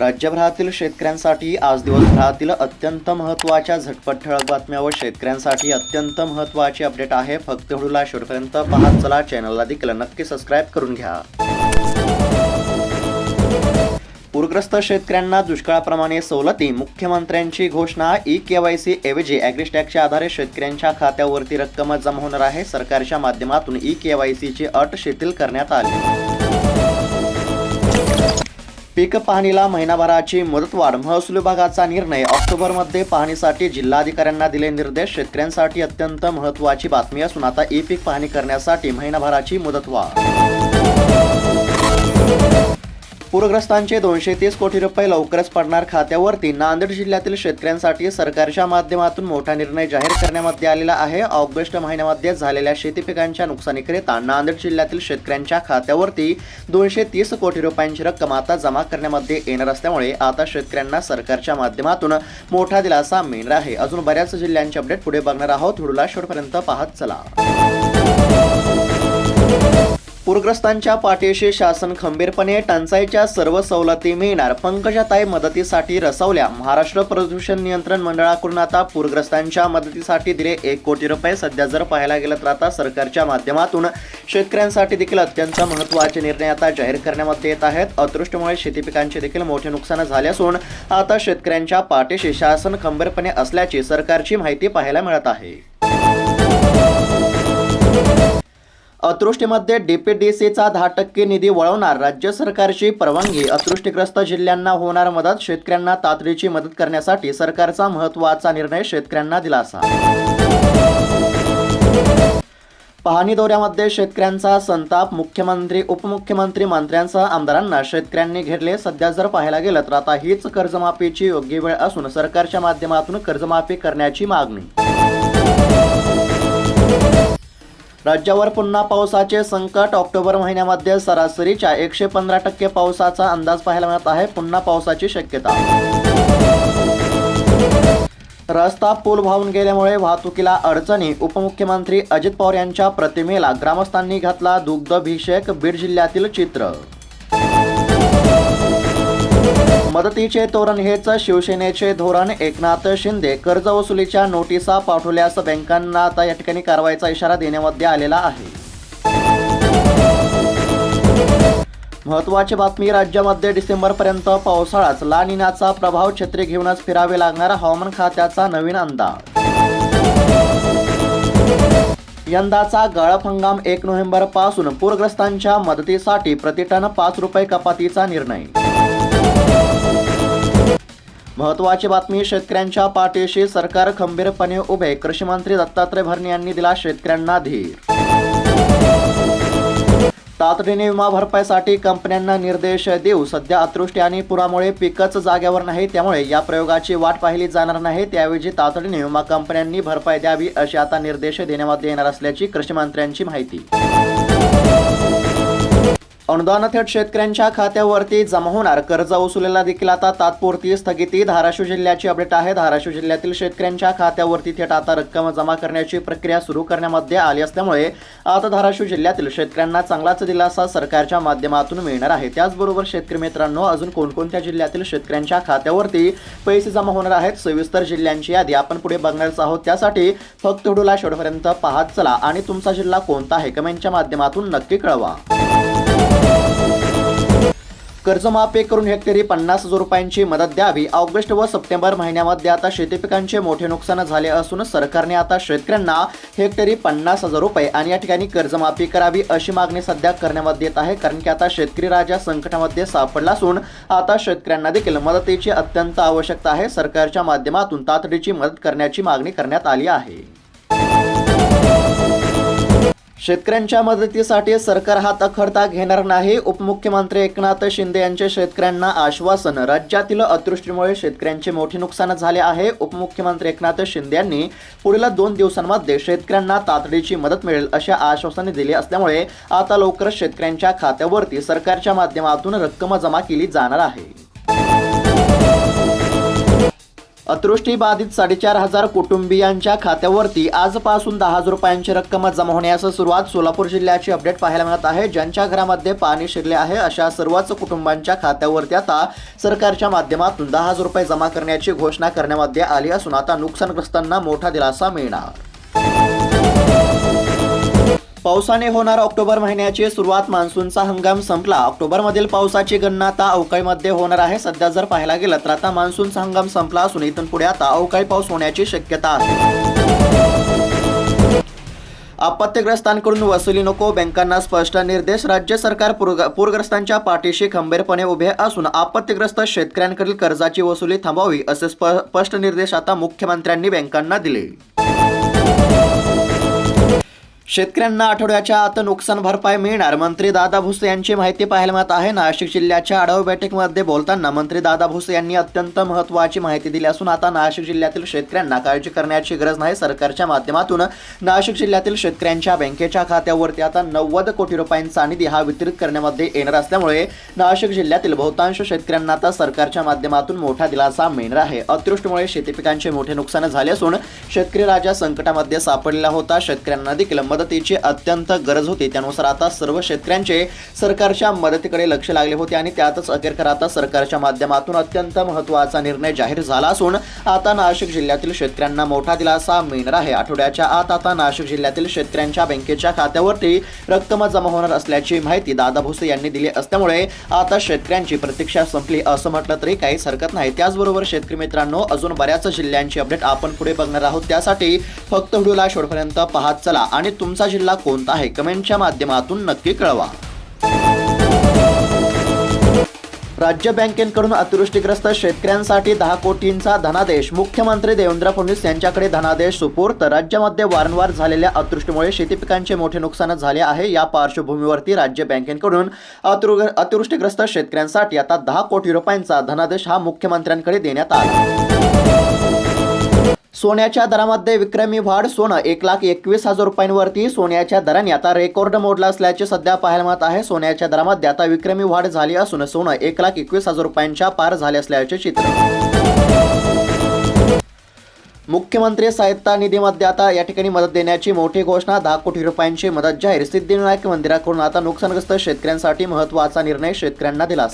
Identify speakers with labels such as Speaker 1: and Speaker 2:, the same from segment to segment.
Speaker 1: राज्यभरातील शेतकऱ्यांसाठी आज दिवसभरातील अत्यंत महत्त्वाच्या झटपट ठळक बातम्या व शेतकऱ्यांसाठी अत्यंत महत्त्वाची अपडेट आहे. फक्त हुडूला शेवटपर्यंत पाहत चला. चॅनलला देखील नक्की सबस्क्राईब करून घ्या. पूरग्रस्त शेतकऱ्यांना दुष्काळाप्रमाणे सवलती. मुख्यमंत्र्यांची घोषणा. ई के वाय ऐवजी ॲग्रिस्टॅगच्या आधारे शेतकऱ्यांच्या खात्यावरती रक्कम जमा होणार आहे. सरकारच्या माध्यमातून ई के वाय सीची अट शिथिल करण्यात आली. पीक पाहणीला महिनाभराची मुदतवाढ महसूल विभागाचा निर्णय ऑक्टोबरमध्ये पाहणीसाठी जिल्हाधिकाऱ्यांना दिले निर्देश. शेतकऱ्यांसाठी अत्यंत महत्त्वाची बातमी असून आता ई पीक पाहणी करण्यासाठी महिनाभराची मुदतवाढ पूरग्रस्तांचे दोनशे तीस कोटी रुपये लवकरच पडणार खात्यावरती. नांदेड जिल्ह्यातील शेतकऱ्यांसाठी सरकारच्या माध्यमातून मोठा निर्णय जाहीर करण्यामध्ये आलेला आहे. ऑगस्ट महिन्यामध्ये झालेल्या शेती पिकांच्या नुकसानीकरिता नांदेड जिल्ह्यातील शेतकऱ्यांच्या खात्यावरती दोनशे तीस कोटी रुपयांची रक्कम आता जमा करण्यामध्ये येणार असल्यामुळे आता शेतकऱ्यांना सरकारच्या माध्यमातून मोठा दिलासा मिळणार आहे. अजून बऱ्याच जिल्ह्यांचे अपडेट पुढे बघणार आहोत. व्हिडिओला शेवटपर्यंत पाहत चला. पूरग्रस्तांच्या पाठीशी शासन खंबीरपणे टंचाईच्या सर्व सवलती मिळणार. पंकजाताई मदतीसाठी रसवल्या. महाराष्ट्र प्रदूषण नियंत्रण मंडळाकडून आता पूरग्रस्तांच्या मदतीसाठी दिले एक कोटी रुपये. सध्या जर पाहायला गेलं तर आता सरकारच्या माध्यमातून शेतकऱ्यांसाठी देखील अत्यंत महत्त्वाचे निर्णय आता जाहीर करण्यामध्ये येत आहेत. अतृष्टमुळे शेती पिकांचे देखील मोठे नुकसान झाले असून आता शेतकऱ्यांच्या पाठीशी शासन खंबीरपणे असल्याची सरकारची माहिती पाहायला मिळत आहे. अतृष्टीमध्ये डीपीडीसीचा दहा टक्के निधी वळवणार राज्य सरकारची परवानगी. अतृष्टीग्रस्त जिल्ह्यांना होणार मदत शेतकऱ्यांना तातडीची मदत करण्यासाठी सरकारचा महत्त्वाचा निर्णय शेतकऱ्यांना दिलासा. पाहणी दौऱ्यामध्ये शेतकऱ्यांचा संताप मुख्यमंत्री उपमुख्यमंत्री मंत्र्यांसह आमदारांना शेतकऱ्यांनी घेरले. सध्या जर पाहायला गेलं तर आता हीच कर्जमाफीची योग्य वेळ असून सरकारच्या माध्यमातून कर्जमाफी करण्याची मागणी. राज्यावर पुन्हा पावसाचे संकट. ऑक्टोबर महिन्यामध्ये सरासरीच्या एकशे पंधरा टक्के पावसाचा अंदाज पाहायला मिळत आहे. पुन्हा पावसाची शक्यता रस्ता पूल वाहून गेल्यामुळे वाहतुकीला अडचणी. उपमुख्यमंत्री अजित पवार यांच्या प्रतिमेला ग्रामस्थांनी घातला दुग्धभिषेक बीड जिल्ह्यातील चित्र मदतीचे तोरण हेच शिवसेनेचे धोरण. एकनाथ शिंदे कर्ज वसुलीच्या नोटिसा पाठवल्यास बँकांना आता या ठिकाणी कारवाईचा इशारा देण्यामध्ये आलेला आहे. महत्वाची बातमी राज्यामध्ये डिसेंबरपर्यंत पावसाळाच लानिनाचा प्रभाव छत्री घेऊनच फिरावे लागणार हवामान खात्याचा नवीन अंदाज. यंदाचा गाळप हंगाम एक नोव्हेंबरपासून पूरग्रस्तांच्या मदतीसाठी प्रतिटन पाच रुपये कपातीचा निर्णय. महत्वाची बातमी शेतकऱ्यांच्या पाठीशी सरकार खंबीरपणे उभे कृषी मंत्री दत्तात्रय भरणे यांनी दिला शेतकऱ्यांना धीर. तातडीने विमा भरपाईसाठी कंपन्यांना निर्देश देऊ. सध्या अतृष्टी आणि पुरामुळे पिकच जाग्यावर नाही त्यामुळे या प्रयोगाची वाट पाहिली जाणार नाही. त्याऐवजी तातडीने विमा कंपन्यांनी भरपाई द्यावी असे आता निर्देश देण्यात येणार असल्याची कृषी मंत्र्यांची माहिती. अनुदान थेट शेतकऱ्यांच्या खात्यावरती जमा होणार. कर्ज वसुलीला देखील आता तात्पुरती स्थगिती. धाराशिव जिल्ह्याची अपडेट आहे. धाराशिव जिल्ह्यातील शेतकऱ्यांच्या खात्यावरती थेट आता रक्कम जमा करण्याची प्रक्रिया सुरू करण्यामध्ये आली असल्यामुळे आता धाराशिव जिल्ह्यातील शेतकऱ्यांना चांगलाच दिलासा सरकारच्या माध्यमातून मिळणार आहे. त्याचबरोबर शेतकरी मित्रांनो अजून कोणकोणत्या जिल्ह्यातील शेतकऱ्यांच्या खात्यावरती पैसे जमा होणार आहेत? सविस्तर जिल्ह्यांची यादी आपण पुढे बघणारच आहोत. त्यासाठी फक्त व्हिडिओला शेवटपर्यंत पाहत चला. आणि तुमचा जिल्हा कोणता आहे? कमेंटच्या माध्यमातून नक्की कळवा. कर्जमाफी करून हेक्टरी पन्नास हजार रुपयांची मदत द्यावी. ऑगस्ट व सप्टेंबर महिन्यामध्ये आता शेती पिकांचे मोठे नुकसान झाले असून सरकारने आता शेतकऱ्यांना हेक्टरी पन्नास हजार रुपये आणि या ठिकाणी कर्जमाफी करावी अशी मागणी सध्या करण्यामध्ये येत आहे. कारण की आता शेतकरी राजा संकटामध्ये सापडला असून आता शेतकऱ्यांना देखील मदतीची अत्यंत आवश्यकता आहे. सरकारच्या माध्यमातून तातडीची मदत करण्याची मागणी करण्यात आली आहे. शेतकऱ्यांच्या मदतीसाठी सरकार हात अखडता घेणार नाही. उपमुख्यमंत्री एकनाथ शिंदे यांचे शेतकऱ्यांना आश्वासन. राज्यातील अतिवृष्टीमुळे शेतकऱ्यांचे मोठे नुकसान झाले आहे. उपमुख्यमंत्री एकनाथ शिंदे यांनी पुढील दोन दिवसांमध्ये शेतकऱ्यांना तातडीची मदत मिळेल अशा आश्वासने दिली असल्यामुळे आता लवकरच शेतकऱ्यांच्या खात्यावरती सरकारच्या माध्यमातून रक्कम जमा केली जाणार आहे. अतृष्टी बाधित साडेचार हजार कुटुंबियांच्या खात्यावरती आजपासून दहा हजार रुपयांची रक्कम जमा होण्यास सुरुवात सोलापूर जिल्ह्याची अपडेट पाहायला मिळत आहे. ज्यांच्या घरामध्ये पाणी शिरले आहे अशा सर्वच कुटुंबांच्या खात्यावरती आता सरकारच्या माध्यमातून दहा हजार रुपये जमा करण्याची घोषणा करण्यामध्ये आली असून आता नुकसानग्रस्तांना मोठा दिलासा मिळणार. पावसाने होणार ऑक्टोबर महिन्याची सुरुवात मान्सूनचा हंगाम संपला. ऑक्टोबरमधील पावसाची गणना आता अवकाळीमध्ये होणार आहे. सध्या जर पाहायला गेलं तर आता मान्सूनचा हंगाम संपला असून इथून पुढे आता अवकाळी पाऊस होण्याची शक्यता आहे. आपत्तीग्रस्तांकडून वसुली नको बँकांना स्पष्ट निर्देश. राज्य सरकार पूरग्रस्तांच्या पाठीशी खंबीरपणे उभे असून आपत्तीग्रस्त शेतकऱ्यांकडील कर्जाची वसुली थांबवावी असे स्पष्ट निर्देश आता मुख्यमंत्र्यांनी बँकांना दिले. शेतकऱ्यांना आठवड्याच्या आता नुकसान भरपाई मिळणार. मंत्री दादा भुसे यांची माहिती पाहायला मिळत आहे. नाशिक जिल्ह्याच्या आढावा बैठकीमध्ये बोलताना मंत्री दादा भुसे यांनी अत्यंत महत्त्वाची माहिती दिली असून आता नाशिक जिल्ह्यातील शेतकऱ्यांना काळजी करण्याची गरज नाही. सरकारच्या माध्यमातून नाशिक जिल्ह्यातील शेतकऱ्यांच्या बँकेच्या खात्यावरती आता नव्वद कोटी रुपयांचा निधी हा वितरित करण्यामध्ये येणार असल्यामुळे नाशिक जिल्ह्यातील बहुतांश शेतकऱ्यांना आता सरकारच्या माध्यमातून मोठा दिलासा मिळणार आहे. अतिवृष्टीमुळे शेती पिकांचे मोठे नुकसान झाले असून शेतकरी राजा संकटामध्ये सापडलेला होता. शेतकऱ्यांना देखील मदतीची अत्यंत गरज होती. त्यानुसार आता सर्व शेतकऱ्यांचे सरकारच्या मदतीकडे लक्ष लागले होते आणि त्यातच अखेरकर आता सरकारच्या माध्यमातून अत्यंत महत्त्वाचा निर्णय जाहीर झाला असून आता नाशिक जिल्ह्यातील शेतकऱ्यांना मोठा दिलासा मिळणार आहे. आठवड्याच्या आत आता नाशिक जिल्ह्यातील शेतकऱ्यांच्या बँकेच्या खात्यावरती रक्कम जमा होणार असल्याची माहिती दादा भुसे यांनी दिली असल्यामुळे आता शेतकऱ्यांची प्रतीक्षा संपली असं म्हटलं तरी काहीच हरकत नाही. त्याचबरोबर शेतकरी मित्रांनो अजून बऱ्याच जिल्ह्यांची अपडेट आपण पुढे बघणार आहोत. त्यासाठी फक्त व्हिडिओला शेवटपर्यंत पाहत चला आणि तुमचा जिल्हा कोणता आहे? कमेंटच्या माध्यमातून नक्की कळवा. राज्य बँकेकडून अतिवृष्टीग्रस्त शेतकऱ्यांसाठी दहा कोटींचा धनादेश. मुख्यमंत्री देवेंद्र फडणवीस यांच्याकडे धनादेश सुपूर्त राज्यामध्ये वारंवार झालेल्या अतिवृष्टीमुळे शेती पिकांचे मोठे नुकसान झाले आहे. या पार्श्वभूमीवरती राज्य बँकेकडून अतिवृ- अतिवृष्टीग्रस्त शेतकऱ्यांसाठी आता दहा कोटी रुपयांचा धनादेश हा मुख्यमंत्र्यांकडे देण्यात आला. सोन्याच्या दरामध्ये विक्रमी वाढ सोनं एक लाख एकवीस हजार रुपयांवरती. सोन्याच्या दराने आता रेकॉर्ड मोडला असल्याचे सध्या पाहायला मिळत आहे. सोन्याच्या दरामध्ये आता विक्रमी वाढ झाली असून सोनं एक लाख एकवीस हजार रुपयांच्या पार झाले असल्याचे चित्र मुख्यमंत्री सहायता निधीमध्ये आता या ठिकाणी मदत देण्याची मोठी घोषणा. दहा कोटी रुपयांची मदत जाहीर. सिद्धिविनायक मंदिराकडून आता नुकसानग्रस्त शेतकऱ्यांसाठी महत्त्वाचा निर्णय शेतकऱ्यांना दिला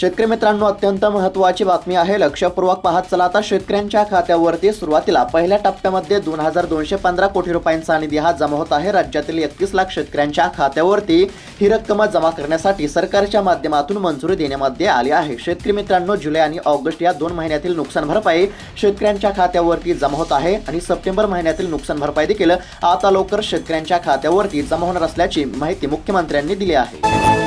Speaker 1: शेतकरी मित्रांनो अत्यंत महत्त्वाची बातमी आहे. लक्षपूर्वक पाहत चला आता शेतकऱ्यांच्या खात्यावरती सुरुवातीला पहिल्या टप्प्यामध्ये दोन हजार दोनशे पंधरा कोटी रुपयांचा निधी हा जमा होत आहे. राज्यातील एकतीस लाख शेतकऱ्यांच्या खात्यावरती ही रक्कम जमा करण्यासाठी सरकारच्या माध्यमातून मंजुरी देण्यामध्ये आली आहे. शेतकरी मित्रांनो जुलै आणि ऑगस्ट या दोन महिन्यातील नुकसान भरपाई शेतकऱ्यांच्या खात्यावरती जमा होत आहे आणि सप्टेंबर महिन्यातील नुकसान भरपाई देखील आता लवकर शेतकऱ्यांच्या खात्यावरती जमा होणार असल्याची माहिती मुख्यमंत्र्यांनी दिली आहे.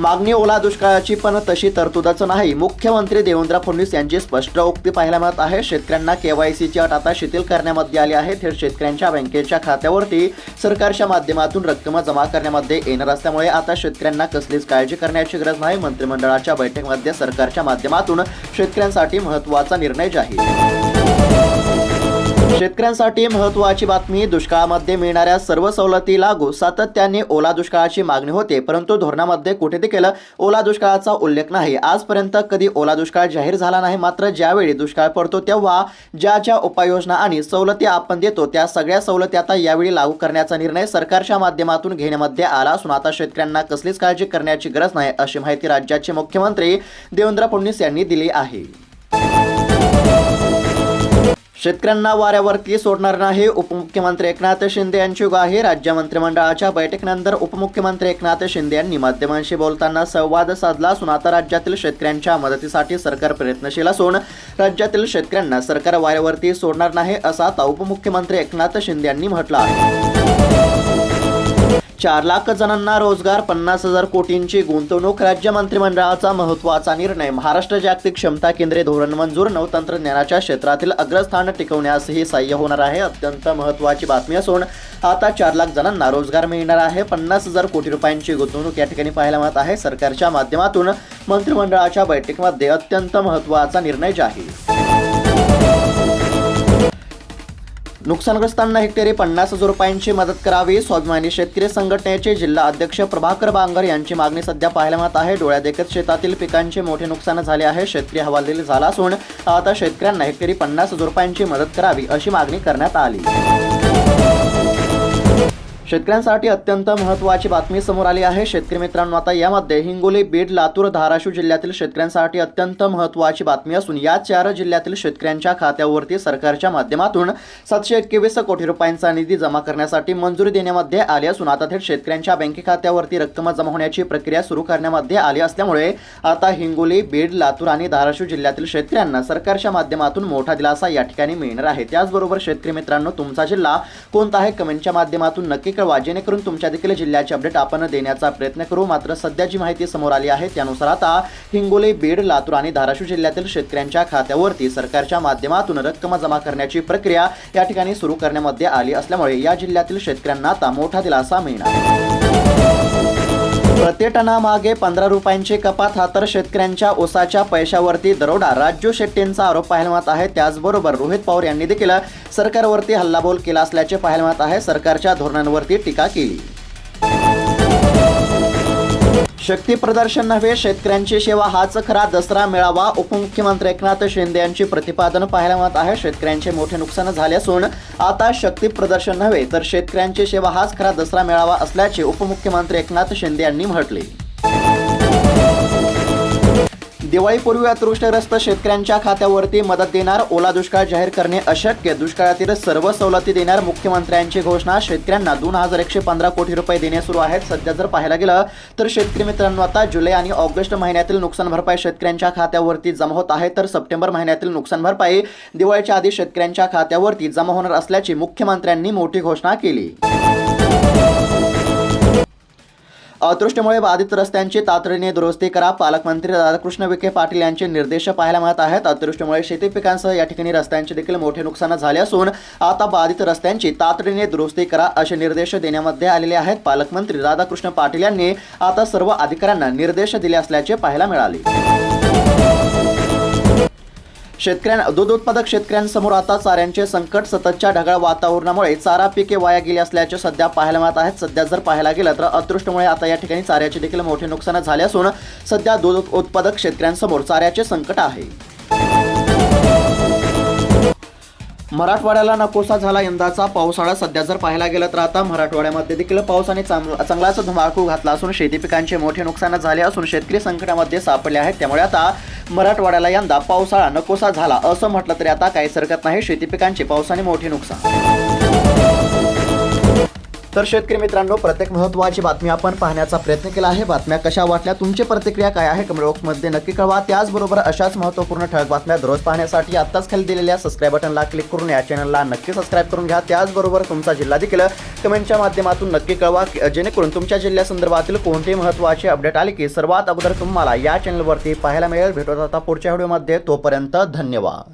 Speaker 1: मागणी ओला दुष्काळाची पण तशी तरतूदच नाही. मुख्यमंत्री देवेंद्र फडणवीस यांची स्पष्ट उक्ती पाहायला मिळत आहे. शेतकऱ्यांना केवायसीची अट आता शिथिल करण्यामध्ये आली आहे. थेट शेतकऱ्यांच्या बँकेच्या खात्यावरती सरकारच्या माध्यमातून रक्कम जमा करण्यामध्ये येणार असल्यामुळे आता शेतकऱ्यांना कसलीच काळजी करण्याची गरज नाही. मंत्रिमंडळाच्या बैठकीमध्ये सरकारच्या माध्यमातून शेतकऱ्यांसाठी महत्त्वाचा निर्णय जाहीर शेतकऱ्यांसाठी महत्त्वाची बातमी दुष्काळामध्ये मिळणाऱ्या सर्व सवलती लागू सातत्याने ओला दुष्काळाची मागणी होते परंतु धोरणामध्ये कुठे देखील ओला दुष्काळाचा उल्लेख नाही. आजपर्यंत कधी ओला दुष्काळ जाहीर झाला नाही मात्र ज्यावेळी दुष्काळ पडतो तेव्हा ज्या ज्या उपाययोजना आणि सवलती आपण देतो त्या सगळ्या सवलती आता यावेळी लागू करण्याचा निर्णय सरकारच्या माध्यमातून घेण्यामध्ये आला असून आता शेतकऱ्यांना कसलीच काळजी करण्याची गरज नाही अशी माहिती राज्याचे मुख्यमंत्री देवेंद्र फडणवीस यांनी दिली आहे. शेतकऱ्यांना वाऱ्यावरती सोडणार नाही. उपमुख्यमंत्री एकनाथ शिंदे यांची ग्वाही राज्य मंत्रिमंडळाच्या बैठकीनंतर उपमुख्यमंत्री एकनाथ शिंदे यांनी माध्यमांशी बोलताना संवाद साधला असून आता राज्यातील शेतकऱ्यांच्या मदतीसाठी सरकार प्रयत्नशील असून राज्यातील शेतकऱ्यांना सरकार वाऱ्यावरती सोडणार नाही असा आता उपमुख्यमंत्री एकनाथ शिंदे यांनी म्हटलं आहे. चार लाख जणांना रोजगार पन्नास हजार कोटींची गुंतवणूक राज्य मंत्रिमंडळाचा महत्त्वाचा निर्णय महाराष्ट्र जागतिक क्षमता केंद्रे धोरण मंजूर नवतंत्रज्ञानाच्या क्षेत्रातील अग्रस्थान टिकवण्यासही सहाय्य होणार आहे. अत्यंत महत्त्वाची बातमी असून आता चार लाख जणांना रोजगार मिळणार आहे. पन्नास हजार कोटी रुपयांची गुंतवणूक या ठिकाणी पाहायला मिळत आहे. सरकारच्या माध्यमातून मंत्रिमंडळाच्या बैठकीमध्ये अत्यंत महत्त्वाचा निर्णय जाहीर नुकसानग्रस्तांना हेक्टरी पन्नास हजार रुपयांची मदत करावी. स्वाभिमानी शेतकरी संघटनेचे जिल्हा अध्यक्ष प्रभाकर बांगर यांची मागणी सध्या पाहायला मिळत आहे. डोळ्यादेखत शेतातील पिकांचे मोठे नुकसान झाले आहे. शेतकरी हवालदिल झाला असून आता शेतकऱ्यांना हेक्टरी पन्नास हजार रुपयांची मदत करावी अशी मागणी करण्यात आली. शेतकऱ्यांसाठी अत्यंत महत्त्वाची बातमी समोर आली आहे. शेतकरी मित्रांनो आता यामध्ये हिंगोली बीड लातूर धाराशिव जिल्ह्यातील शेतकऱ्यांसाठी अत्यंत महत्त्वाची बातमी असून या चार जिल्ह्यातील शेतकऱ्यांच्या खात्यावरती सरकारच्या माध्यमातून सातशे एकवीस कोटी रुपयांचा निधी जमा करण्यासाठी मंजुरी देण्यामध्ये आली असून आता थेट शेतकऱ्यांच्या बँके खात्यावरती रक्कम जमा होण्याची प्रक्रिया सुरू करण्यामध्ये आली असल्यामुळे आता हिंगोली बीड लातूर आणि धाराशिव जिल्ह्यातील शेतकऱ्यांना सरकारच्या माध्यमातून मोठा दिलासा या ठिकाणी मिळणार आहे. त्याचबरोबर शेतकरी मित्रांनो तुमचा जिल्हा कोणता आहे? कमेंटच्या माध्यमातून नक्की कळवा जेणेकरून तुमच्या देखील जिल्ह्याचे अपडेट आपण देण्याचा प्रयत्न करू. मात्र सध्या जी माहिती समोर आली आहे त्यानुसार आता हिंगोली बीड लातूर आणि धाराशिव जिल्ह्यातील शेतकऱ्यांच्या खात्यावरती सरकारच्या माध्यमातून रक्कम जमा करण्याची प्रक्रिया या ठिकाणी सुरू करण्यामध्ये आली असल्यामुळे या जिल्ह्यातील शेतकऱ्यांना आता मोठा दिलासा मिळणार. प्रतिटनामागे पंधरा रुपयांची कपात हा तर शेतकऱ्यांच्या ओसाच्या पैशावरती दरोडा. राजू शेट्टींचा आरोप पाहायला मिळत आहे. त्याचबरोबर रोहित पवार यांनी देखील सरकारवरती हल्लाबोल केला असल्याचे पाहायला मिळत आहे. सरकारच्या धोरणांवरती टीका केली. शक्ती प्रदर्शन नव्हे शेतकऱ्यांची सेवा हाच खरा दसरा मेळावा. उपमुख्यमंत्री एकनाथ शिंदे यांची प्रतिपादन पाहायला मिळत आहे. शेतकऱ्यांचे मोठे नुकसान झाले असून आता शक्ती प्रदर्शन नव्हे तर शेतकऱ्यांची सेवा हाच खरा दसरा मेळावा असल्याचे उपमुख्यमंत्री एकनाथ शिंदे यांनी म्हटले. दिवाळीपूर्वी अतृष्टग्रस्त शेतकऱ्यांच्या खात्यावरती मदत देणार ओला दुष्काळ जाहीर करणे अशक्य. दुष्काळातील सर्व सवलती देणार मुख्यमंत्र्यांची घोषणा. शेतकऱ्यांना दोन हजार एकशे पंधरा कोटी रुपये देणे सुरू आहेत. सध्या जर पाहायला गेलं तर शेतकरी मित्रांनो आता जुलै आणि ऑगस्ट महिन्यातील नुकसान भरपाई शेतकऱ्यांच्या खात्यावरती जमा होत आहे. तर सप्टेंबर महिन्यातील नुकसान भरपाई दिवाळीच्या आधी शेतकऱ्यांच्या खात्यावरती जमा होणार असल्याची मुख्यमंत्र्यांनी मोठी घोषणा केली. अतृष्टीमुळे बाधित रस्त्यांची तातडीने दुरुस्ती करा. पालकमंत्री राधाकृष्ण विखे पाटील यांचे निर्देश पाहायला मिळत आहेत. अतिवृष्टीमुळे शेती पिकांसह या ठिकाणी रस्त्यांचे देखील मोठे नुकसान झाले असून आता बाधित रस्त्यांची तातडीने दुरुस्ती करा असे निर्देश देण्यामध्ये आलेले आहेत. पालकमंत्री राधाकृष्ण पाटील यांनी आता सर्व अधिकाऱ्यांना निर्देश दिले असल्याचे पाहायला मिळाले. शेतकऱ्यां दूध उत्पादक शेतकऱ्यांसमोर आता चाऱ्यांचे संकट सततच्या ढगाळ वातावरणामुळे चारा पिके वाया गेली असल्याचे सध्या पाहायला मिळत आहेत. सध्या जर पाहायला गेलं तर अतृष्टमुळे आता या ठिकाणी चाऱ्याचे देखील मोठे नुकसान झाले असून सध्या दूध उत्पादक शेतकऱ्यांसमोर चाऱ्याचे संकट आहे. मराठवाड्याला नकोसा झाला यंदाचा पावसाळा. सध्या जर पाहायला गेलं तर आता मराठवाड्यामध्ये देखील पावसाने चांग- चांगलाच धुमाकूळ घातला असून शेती पिकांचे मोठे नुकसान झाले असून शेतकरी संकटामध्ये सापडले आहेत. त्यामुळे आता मराठवाड्याला यंदा पावसाळा नकोसा झाला असं म्हटलं तरी आता काहीच हरकत नाही. शेती पिकांचे पावसाने मोठे नुकसान. तर शेतकरी मित्रांनो प्रत्येक महत्त्वाची बातमी आपण पाहण्याचा प्रयत्न केला आहे. बातम्या कशा वाटल्या तुमची प्रतिक्रिया काय आहे? कमेंट बॉक्समध्ये नक्की कळवा. त्याचबरोबर अशाच महत्त्वपूर्ण ठळक बातम्या दररोज पाहण्यासाठी आत्ताच खाली दिलेल्या सबस्क्राईब बटनला क्लिक करून या चॅनलला नक्की सबस्क्राईब करून घ्या. त्याचबरोबर तुमचा जिल्हा देखील कमेंटच्या माध्यमातून नक्की कळवा जेणेकरून तुमच्या जिल्ह्यासंदर्भातील कोणतेही महत्त्वाचे अपडेट आले की सर्वात अगोदर तुम्हाला या चॅनलवरती पाहायला मिळेल. भेटत आता पुढच्या व्हिडिओमध्ये तोपर्यंत धन्यवाद.